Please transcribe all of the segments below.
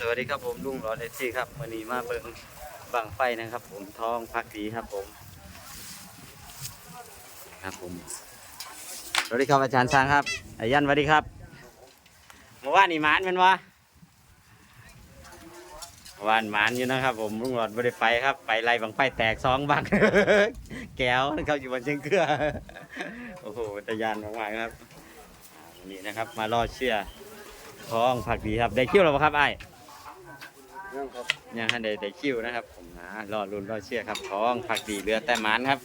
สวัสดีครับผมลุงรอเดซี่ครับวันนี้มาเบิ่งบังไฟนะครับ ผมทองพักดีครับผม ครับผมสวัสดีครับอาจารย์ช้างครับอายันสวัสดีครับเมื่อวานนี่หมานแมันวะเมื่อวานหมานอยู่นะครับ ผมลุงรอดไม่ได้ไปครับ ไปไล่บังไฟแตกสองบัง แก้วนะครับอยู่บนเชียงเกลือโอ้โหตะยานมากๆครับนนี้นะครับ มารอเชื่อทองผักดีครับ ได้คิวแล้วครับไอ้ ยังครับยังให้ได้ได้คิวนะครับผมนะรอรุนรอเชื่อครับท้องผักดีเรือแต่หมานครับ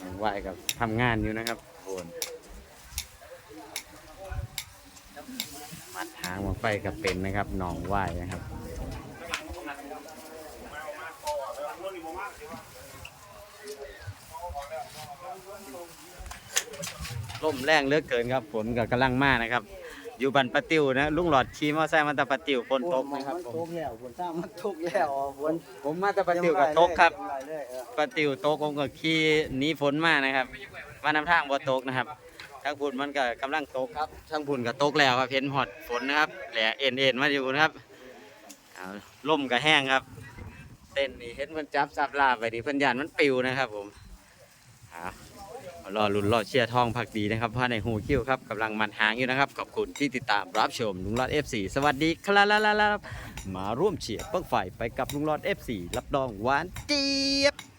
น้องไหวกับทำงานอยู่นะครับโอนมัดหางมาไฟกับเป็นนะครับหนองไหวนะครับลมแรงเลือกเกินครับฝนกับกำลังมากนะครับ อยู่บันปะติวนะลุงหลอดขี่มอไซค์มาแตะปะติวฝนตกนะครับมันผตมกแล้วฝนซ้ำมันตกแล้วฝนผมมาแตะปะติวกับตกครับยังไงเลยเออปะติวตกผมก็ขี่หนีฝนมานะครับมานำทางบ่ตกนะครับทางพุ่นมันก็กำลังตกครับทางพุ่นก็ตกแล้วครับเห็นหอดฝนนะครับแหล่เอ็นเอ็นมาอยู่นะครับเอาลมก็แห้งครับ เต้นนี่เห็นมันจับซับลาบไปดิเพิ่นยานมันปิวนะครับผมเอา รอลุ้นรอเชียร์ทองผักดีนะครับเพราในหูคิวครับกำลังมันหางอยู่นะครับ ขอบคุณที่ติดตามรับชมลุงรอด F4 สวัสดีครับมาร่วมเชียร์เปิ้งไฟไปกับลุงรอด F4 รับรองหวานเจี๊ยบ